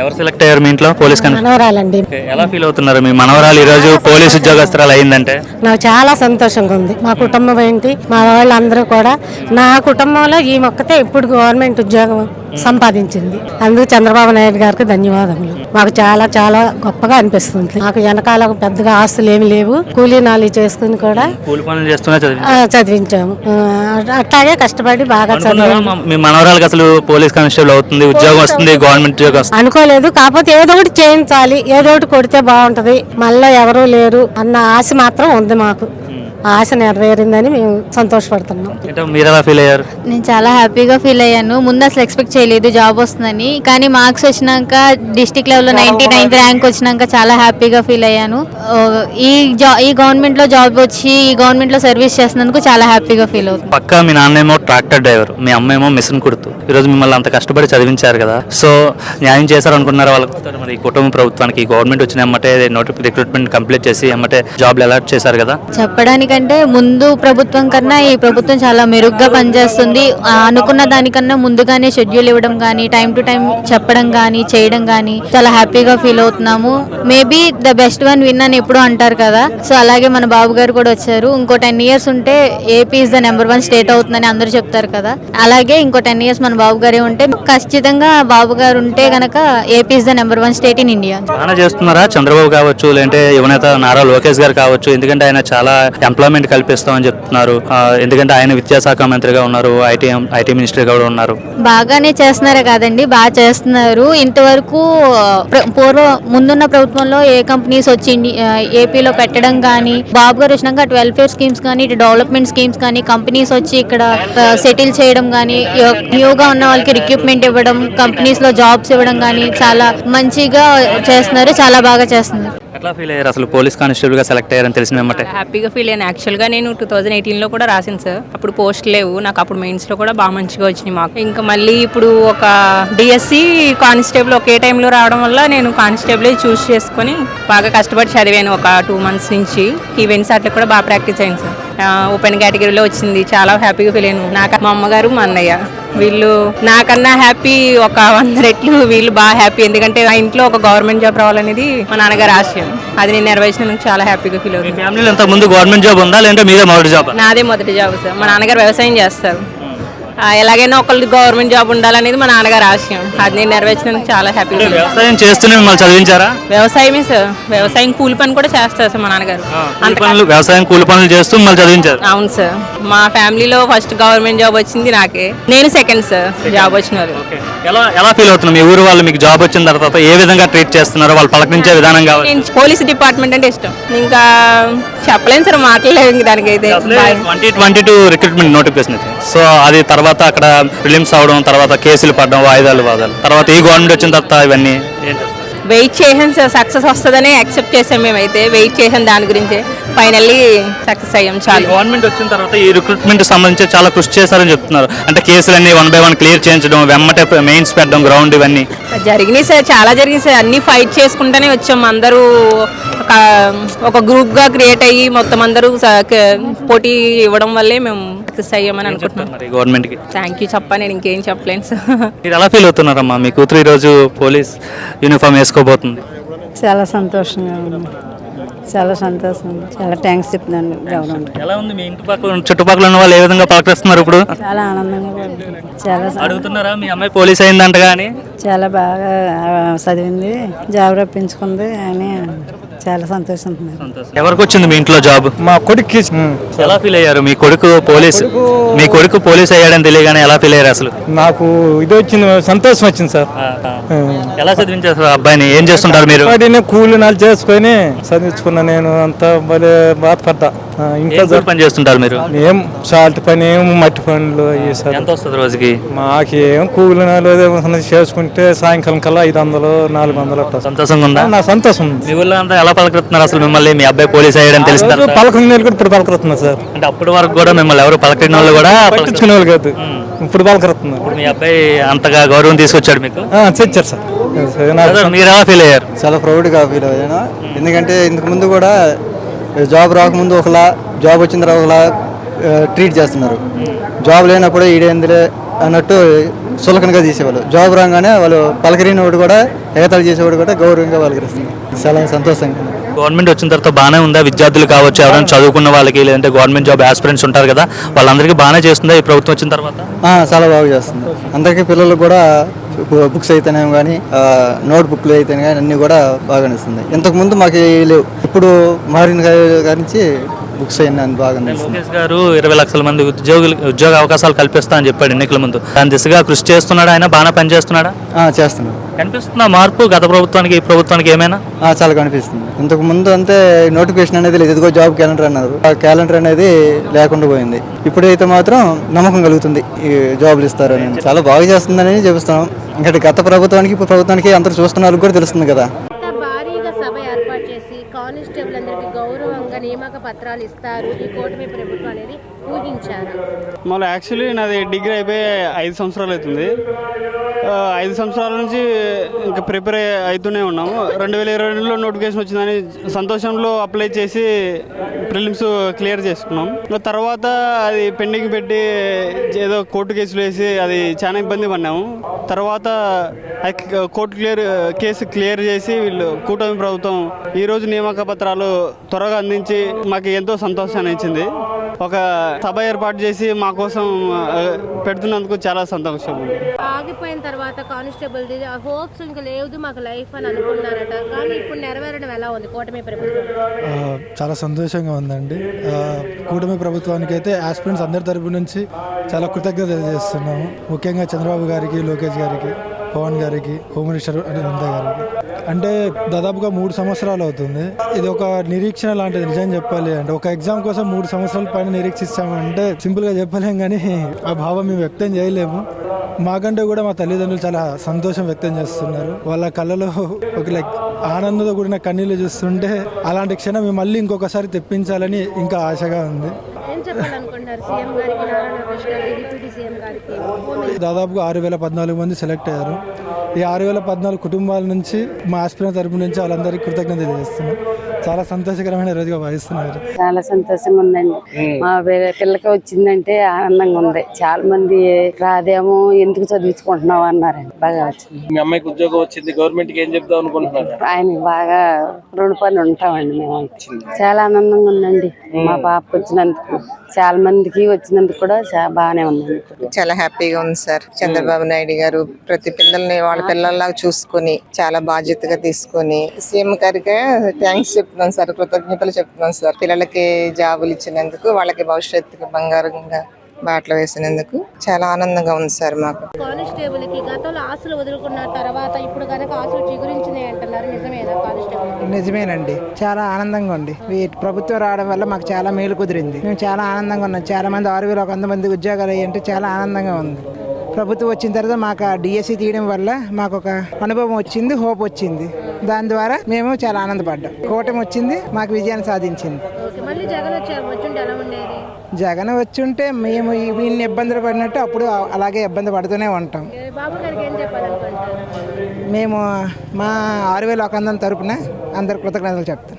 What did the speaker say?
ఎవరు సెలెక్ట్ అయ్యారు మీ ఇంట్లో? పోలీస్ మనవరాలండి. ఎలా ఫీల్ అవుతున్నారు మీ మనవరాలు ఈ రోజు పోలీస్ ఉద్యోగస్తురాలు అయిందంటే? నాకు చాలా సంతోషంగా ఉంది. మా కుటుంబం ఏంటి? మా వాళ్ళందరూ కూడా నా కుటుంబంలో ఈ మొక్కతే ఇప్పుడు గవర్నమెంట్ ఉద్యోగం సంపాదించింది. అందుకు చంద్రబాబు నాయుడు గారికి ధన్యవాదములు. మాకు చాలా చాలా గొప్పగా అనిపిస్తుంది. నాకు వెనకాల పెద్దగా ఆస్తులు ఏమి లేవు. కూలీ నాలి చేసుకుని కూడా చదివించాము. అట్లాగే కష్టపడి బాగా మా- మనవరాలకు అసలు పోలీస్ కానిస్టేబుల్ అవుతుంది ఉద్యోగం వస్తుంది గవర్నమెంట్ ఉద్యోగం అనుకోలేదు. కాకపోతే ఏదో ఒకటి చేయించాలి. ఏదో ఒకటి కొడితే బాగుంటది. మళ్ళీ ఎవరూ లేరు అన్న ఆశ మాత్రం ఉంది మాకు. ఆశ నెరవేరిందని మేము సంతోషపడుతున్నాం. అంటే మీరు ఎలా ఫీల్ అయ్యారు? నేను చాలా హ్యాపీగా ఫీల్ అయ్యాను. ముందు అసలు ఎక్స్పెక్ట్ చేయలేదు జాబ్ వస్తుందని. కానీ మార్క్స్ వచ్చినాక డిస్టిక్ లెవెల్లో నైన్టీ నైన్త్ ర్యాంక్ వచ్చినాక చాలా హ్యాపీగా ఫీల్ అయ్యాను. ఈ జా ఈ గవర్నమెంట్లో జాబ్ వచ్చి ఈ గవర్నమెంట్లో సర్వీస్ చేస్తున్నందుకు చాలా హ్యాపీగా ఫీల్ అవుతుంది పక్కా మీ నాన్నేమో ట్రాక్టర్ డ్రైవర్ మీ అమ్మేమో మిషన్ కుడుతూ. ఈరోజు మిమ్మల్ని అంత కష్టపడి చదివించారు కదా. సో న్యాయం చేశారు అనుకున్నారు వాళ్ళకి మరి ఈ కుటుంబ ప్రభుత్వానికి? గవర్నమెంట్ వచ్చిన ఎమ్మటే నోటి రిక్రూట్మెంట్ కంప్లీట్ చేసి ఎమ్మటే జాబ్లు అలాట్ చేశారు కదా. ఎందుకంటే ముందు ప్రభుత్వం కన్నా ఈ ప్రభుత్వం చాలా మెరుగ్గా పనిచేస్తుంది. అనుకున్న దానికన్నా ముందుగానే షెడ్యూల్ ఇవ్వడం కానీ టైం టు టైం చెప్పడం కానీ చేయడం కానీ చాలా హ్యాపీగా ఫీల్ అవుతున్నాము. Maybe the best one win అని ఎప్పుడు అంటారు కదా. సో అలాగే మన బాబు గారు కూడా వచ్చారు. ఇంకో టెన్ ఇయర్స్ ఉంటే AP is the number one state అవుతుందని అందరూ చెప్తారు కదా. అలాగే ఇంకో టెన్ ఇయర్స్ మన బాబు గారే ఉంటే ఖచ్చితంగా బాబు గారు ఉంటే గనక AP is the number one state in India. చేస్తున్నారా? చంద్రబాబు కావచ్చు లేదంటే యువనేత నారా లోకేష్ గారు కావచ్చు. ఎందుకంటే ఆయన చాలా ఎంప్లాయ్మెంట్ కల్పిస్తామని చెప్తున్నారు. ఎందుకంటే ఆయన విద్యాశాఖ మంత్రిగా ఉన్నారు ఐటీ ఐటీ మినిస్టర్ కూడా ఉన్నారు. బాగానే చేస్తున్నారే కాదండి బాగా చేస్తున్నారు. ఇంతవరకు పూర్వ ముందున్న ప్రభుత్వంలో ఏ కంపెనీస్ వచ్చి ఏపీలో పెట్టడం కానీ బాబు గారు వచ్చినాక అటు వెల్ఫేర్ స్కీమ్స్ కానీ ఇటు డెవలప్మెంట్ స్కీమ్స్ కానీ కంపెనీస్ వచ్చి ఇక్కడ సెటిల్ చేయడం కానీ న్యూగా ఉన్న వాళ్ళకి రిక్రూట్మెంట్ ఇవ్వడం కంపెనీస్లో జాబ్స్ ఇవ్వడం కానీ చాలా మంచిగా చేస్తున్నారు చాలా బాగా చేస్తున్నారు. ఎట్లా ఫీల్ అయ్యారు? అసలు పోలీస్ కానిస్టేబుల్గా సెలెక్ట్ అయ్యారని తెలిసిన హ్యాపీగా ఫీల్ అయ్యాను. యాక్చువల్గా నేను టూ థౌజండ్ ఎయిటీన్లో కూడా రాసాను సార్ అప్పుడు పోస్ట్ లేవు. నాకు అప్పుడు మెయిన్స్లో కూడా బాగా మంచిగా వచ్చినాయి మాకు ఇంకా మళ్ళీ ఇప్పుడు ఒక డిఎస్సి కానిస్టేబుల్ ఒకే టైంలో రావడం వల్ల నేను కానిస్టేబుల్ చూస్ చేసుకొని బాగా కష్టపడి చదివాను ఒక టూ మంత్స్ నుంచి. ఈవెంట్స్ అట్లా కూడా బాగా ప్రాక్టీస్ అయింది సార్ ఓపెన్ కేటగిరీలో వచ్చింది. చాలా హ్యాపీగా ఫీల్ అయ్యాను. నాకు మా అమ్మగారు మా అన్నయ్య. వీళ్ళు నాకన్నా హ్యాపీ ఒక వంద రెట్లు వీళ్ళు బాగా హ్యాపీ ఎందుకంటే ఆ ఇంట్లో ఒక గవర్నమెంట్ జాబ్ రావాలనేది మా నాన్నగారు ఆశయం. అది నేను నెరవేర్చినందుకు చాలా హ్యాపీగా ఫీల్ అవుతుంది. ఫ్యామిలీలో ముందు గవర్నమెంట్ జాబ్ ఉందా? లేదంటే మీదే మొదటి జాబ్ నాదే మొదటి జాబ్ సార్ మా నాన్నగారు వ్యవసాయం చేస్తారు. ఎలాగైనా ఒకళ్ళు గవర్నమెంట్ జాబ్ ఉండాలనేది మా నాన్నగారు ఆశయం. అది నేను నెరవేర్చినందుకు చాలా హ్యాపీగా. వ్యవసాయం చేస్తూనే మిమ్మల్ని చదివించారా? వ్యవసాయమే సార్. వ్యవసాయం కూలి పని కూడా చేస్తారు సార్ మా నాన్నగారు. కూలి పనులు వ్యవసాయం కూలి పనులు చేస్తూ మిమ్మల్ని చదివించారు? అవును సార్. మా ఫ్యామిలీలో ఫస్ట్ గవర్నమెంట్ జాబ్ వచ్చింది నాకే. నేను సెకండ్ సార్ జాబ్ వచ్చిన వాళ్ళు. ఎలా ఎలా ఫీల్ అవుతున్నారు? మీ ఊరు వాళ్ళు మీకు జాబ్ వచ్చిన తర్వాత ఏ విధంగా ట్రీట్ చేస్తున్నారో? వాళ్ళు పలకరించే విధానం కావాలి. పోలీస్ డిపార్ట్మెంట్ అంటే ఇష్టం. ఇంకా చెప్పలేను సార్ మాట్లాడలేవు ఇంక దానికైతే. Twenty twenty two recruitment notification so అది తర్వాత అక్కడ ఫిలిమ్స్ అవడం తర్వాత కేసులు పడడం వాయిదాలు వాదాలు. తర్వాత ఈ గవర్నమెంట్ వచ్చిన తర్వాత ఇవన్నీ? వెయిట్ చేసాం సార్ సక్సెస్ వస్తుందని యాక్సెప్ట్ చేసాం మేమైతే. వెయిట్ చేసాం దాని గురించి. ఫైనల్లీ సక్సెస్ అయ్యాం చాలు. గవర్నమెంట్ వచ్చిన తర్వాత ఈ రిక్రూట్మెంట్ సంబంధించి చాలా కృషి చేశారని చెప్తున్నారు. అంటే కేసులన్నీ వన్ బై వన్ క్లియర్ చేయించడం వెమ్మటే మెయిన్స్ పెట్టడం గ్రౌండ్ ఇవన్నీ. జరిగినాయి సార్ చాలా జరిగింది సార్. అన్ని ఫైట్ చేసుకుంటూనే వచ్చాం అందరూ. ఒక ఒక గ్రూప్గా క్రియేట్ అయ్యి మొత్తం అందరూ పోటీ ఇవ్వడం వల్లే మేము సక్సెస్ అయ్యామని అనుకుంటున్నాం. మరి గవర్నమెంట్కి? థ్యాంక్ యూ చెప్పా నేను ఇంకేం చెప్పలేను సార్. మీరు ఎలా ఫీల్ అవుతున్నారమ్మా? మీ కూతురు ఈరోజు పోలీస్ యూనిఫామ్ వేసుకోబోతుంది. చాలా సంతోషంగా ఉంది. చాలా సంతోషం. ఉంది చాలా థ్యాంక్స్ చెప్తున్నాను గవర్నమెంట్ ఎలా ఉంది మీ ఇంటి పక్కల చుట్టుపక్కల ఉన్న వాళ్ళు ఏ విధంగా పలకరిస్తున్నారు ఇప్పుడు? చాలా ఆనందంగా ఉంది. చాలా అడుగుతున్నారా? మీ అమ్మాయి పోలీస్ అయిందంటగా అని? చాలా బాగా చదివింది. జాబ్ రప్పించుకుంది అని చాలా సంతోషిస్తున్నారు ఎవరికి వచ్చింది మీ ఇంట్లో జాబ్? మా కొడుక్కి ఎలా ఫీల్ అయ్యారు? మీ కొడుకు పోలీస్ మీ కొడుకు పోలీస్ అయ్యాడని తెలియగానే ఎలా ఫీల్ అయ్యారు అసలు? నాకు ఇది వచ్చింది సంతోషం వచ్చింది సార్. ఎలా చదివించారు అబ్బాయిని? ఏం చేస్తుంటారు మీరు? వాడిని కూలి నాలు చేసుకొని చదివించుకున్నా నేను అంతా భలే బాధపడ్డా. ఏం కూలి పని చేస్తుంటారు మీరు? ఏం సాల్ట్ పని ఏం మట్టి పనులు సార్. ఎంత వస్తుంది రోజుకి? మాకేం కూలి నాలు ఏదో చేసుకుంటే సాయంకాలం కల్లా ఐదు వందలు నాలుగు వందలు అట్లా. సంతోషంగా ఉందా? నా సంతోషం ఉంది. మీ ఊళ్ళో అంతా ఎలా పలకరుతున్నారు అసలు మిమ్మల్ని? మీ అబ్బాయి పోలీస్ అయ్యాడని తెలిసిన తర్వాత? పలకం కూడా ఇప్పుడు పలకరుతున్నా సార్. అంటే అప్పటి వరకు కూడా మిమ్మల్ని ఎవరు పలకరిన వాళ్ళు కూడా పట్టించుకునే వాళ్ళు కాదు. ఇప్పుడు పలకరుతున్నారు ఇప్పుడు మీ అబ్బాయి అంతగా గౌరవం తీసుకొచ్చాడు మీకు? ఆ, తెచ్చారు సార్ మీరు ఎలా ఫీల్ అయ్యారు? చాలా ప్రౌడ్గా ఫీల్ అయ్యాను ఎందుకంటే ఇంతకు ముందు కూడా జాబ్ రాకముందు ఒకలా జాబ్ వచ్చిన తర్వాత ఒకలా ట్రీట్ చేస్తున్నారు. జాబ్ లేనప్పుడు ఈడేందులే అన్నట్టు సులకనగా తీసేవాళ్ళు. జాబ్ రాగానే వాళ్ళు పలకరినవాడు కూడా ఎగతాళి చేసేవాడు కూడా గౌరవంగా పలకరిస్తుంది చాలా సంతోషంగా. గవర్నమెంట్ వచ్చిన తర్వాత బాగానే ఉందా? విద్యార్థులు కావచ్చు ఎవరైనా చదువుకున్న వాళ్ళకి లేదంటే గవర్నమెంట్ జాబ్ ఆస్పిరెంట్స్ ఉంటారు కదా వాళ్ళందరికీ బాగానే చేస్తుందా ఈ ప్రభుత్వం వచ్చిన తర్వాత? చాలా బాగా చేస్తుంది. అందరికీ పిల్లలకు కూడా బుక్స్ అయితేనేమో కానీ నోట్ బుక్లు అయితేనే కానీ అన్నీ కూడా బాగా ఇస్తుంది ఇంతకుముందు మాకు లేవు. ఇప్పుడు మారిన గారి నుంచి బుక్స్ అయినా బాగా లోకేష్ గారు ఇరవై లక్షల మంది ఉద్యోగులు ఉద్యోగ అవకాశాలు కల్పిస్తా అని చెప్పాడు ఎన్నికల ముందు. దాని దిశగా కృషి చేస్తున్నాడా ఆయన? బాగానే పనిచేస్తున్నాడా? ఆ, కనిపిస్తుందా మార్పు గత ప్రభుత్వానికి ఈ ప్రభుత్వానికి ఏమైనా? ఆ, చాలా కనిపిస్తుంది. ఇంతకు ముందు అంతే నోటిఫికేషన్ అనేది లేదు. ఇదిగో జాబ్ క్యాలెండర్ అన్నారు. ఆ క్యాలెండర్ అనేది లేకుండా పోయింది. ఇప్పుడైతే మాత్రం నమ్మకం కలుగుతుంది. ఈ జాబ్లు ఇస్తారని. చాలా బాగా చేస్తుందని చెప్తున్నాం ఇంకా గత ప్రభుత్వానికి ఇప్పుడు ప్రభుత్వానికి అందరూ చూస్తున్న వాళ్ళకి కూడా తెలుస్తుంది కదా. ఇంత భారీగా సభ ఏర్పాటు చేసి కానిస్టేబుల్ అందరికీ గౌరవంగా నియామక పత్రాలు ఇస్తారు. ఈ కూటమి ప్రభుత్వం అనేది పూజించారు. మళ్ళీ యాక్చువల్లీ నాది డిగ్రీ అయిపోయి ఐదు సంవత్సరాలు అవుతుంది. ఐదు సంవత్సరాల నుంచి ఇంకా ప్రిపేర్ అవుతూనే ఉన్నాము. రెండు వేల ఇరవై రెండులో నోటిఫికేషన్ వచ్చిందని సంతోషంలో అప్లై చేసి ప్రిలిమ్స్ క్లియర్ చేసుకున్నాం. తర్వాత అది పెండింగ్ పెట్టి ఏదో కోర్టు కేసులు వేసి అది చాలా ఇబ్బంది పడినాము. తర్వాత కోర్టు క్లియర్ కేసు క్లియర్ చేసి వీళ్ళు కూటమి ప్రభుత్వం ఈరోజు నియామక పత్రాలు త్వరగా అందించి మాకు ఎంతో సంతోషాన్ని ఇచ్చింది. ఒక సభ ఏర్పాటు చేసి మా కోసం పెడుతున్నందుకు చాలా సంతోషం. ఉంది ఆగిపోయిన తర్వాత కానిస్టేబుల్ హోప్స్ ఇంకా లేదు మాకు లైఫ్ అని అనుకున్నారట కానీ ఇప్పుడు నెరవేరడం ఎలా ఉంది కూటమి ప్రభుత్వం? చాలా సంతోషంగా ఉందండి. కూటమి ప్రభుత్వానికి అయితే ఆస్పిరెంట్స్ అందరి తరపు నుంచి చాలా కృతజ్ఞత తెలియజేస్తున్నాము. ముఖ్యంగా చంద్రబాబు గారికి లోకేష్ గారికి. పవన్ గారికి హోమ్ మినిస్టర్ అనిత గారికి. అంటే దాదాపుగా మూడు సంవత్సరాలు అవుతుంది. ఇది ఒక నిరీక్షణ లాంటిది నిజం చెప్పాలి అంటే. ఒక ఎగ్జామ్ కోసం మూడు సంవత్సరాల పైన నిరీక్షిస్తామంటే సింపుల్గా చెప్పలేం కానీ ఆ భావం మేము వ్యక్తం చేయలేము. మాకంటే కూడా మా తల్లిదండ్రులు చాలా సంతోషం వ్యక్తం చేస్తున్నారు. వాళ్ళ కళ్ళలో ఒక లైక్ ఆనందంతో కూడిన కన్నీళ్ళు చూస్తుంటే అలాంటి క్షణం మేము మళ్ళీ ఇంకొకసారి తెప్పించాలని ఇంకా ఆశగా ఉంది. చెప్పాలనుకుంటున్నారు? సీఎం గారికి లోకేష్ గారికి డిప్యూటీ సీఎం గారికి. దాదాపుగా ఆరు వేల పద్నాలుగు మంది సెలెక్ట్ అయ్యారు. ఈ ఆరు వేల పద్నాలుగు కుటుంబాల నుంచి మా ఆస్పిరెంట్ తరపు నుంచి వాళ్ళందరికీ కృతజ్ఞత తెలియజేస్తున్నాం. చాలా సంతోషకరమైన రోజుగా భావిస్తున్నారు. చాలా సంతోషంగా ఉందండి. మా పి- పిల్లకి వచ్చిందంటే ఆనందంగా ఉంది. చాలా మంది రాదేమో ఎందుకు చదివించుకుంటున్నావు అన్నారండి. బాగా వచ్చింది. మీ అమ్మాయికి ఉద్యోగం వచ్చింది గవర్నమెంట్కి ఏం చెప్దాం అనుకుంటున్నారు? ఆయన బాగా రుణపడి ఉంటామండి మేము. చాలా ఆనందంగా ఉందండి. మా పాపకు వచ్చినందుకు చాలా మందికి వచ్చినందుకు కూడా చాలా బాగానే ఉందండి. చాలా హ్యాపీగా ఉంది సార్. చంద్రబాబు నాయుడు గారు ప్రతి పిల్లల్ని వాళ్ళ పిల్లల్లాగా చూసుకొని చాలా బాధ్యతగా తీసుకొని సీఎం గారికి థ్యాంక్స్ చెప్తున్నాను సార్ కృతజ్ఞతలు చెప్తున్నాను సార్. పిల్లలకి జాబులు ఇచ్చినందుకు వాళ్ళకి భవిష్యత్తుకి బంగారంగా బాటలు వేసినందుకు చాలా ఆనందంగా ఉంది సార్ మాకు. కానిస్టేబుల్కి గతంలో ఆశలు వదులుకున్న తర్వాత ఇప్పుడు కనుక ఆశలు చిగురించినాయి అంటున్నారు. నిజమేనా కానిస్టేబుల్? నిజమేనండి. చాలా ఆనందంగా ఉంది. ఈ ప్రభుత్వం రావడం వల్ల మాకు చాలా మేలు కుదిరింది. మేము చాలా ఆనందంగా ఉన్నాం. చాలా మంది ఆరు వేల ఒక వంద మంది ఉద్యోగాలు అయ్యి అంటే చాలా ఆనందంగా ఉంది. ప్రభుత్వం వచ్చిన తర్వాత మాకు ఆ డిఎస్సి తీయడం వల్ల మాకు ఒక అనుభవం వచ్చింది హోప్ వచ్చింది. దాని ద్వారా మేము చాలా ఆనందపడ్డాం. కూటమి వచ్చింది మాకు విజయాన్ని సాధించింది. జగన్ వచ్చుంటే మేము ఇన్ని ఇబ్బందులు పడినట్టు అప్పుడు అలాగే ఇబ్బంది పడుతూనే ఉంటాం. మేము మా ఆరు వేల ఒక వందల తరపున అందరు కృతజ్ఞతలు చెప్తాం.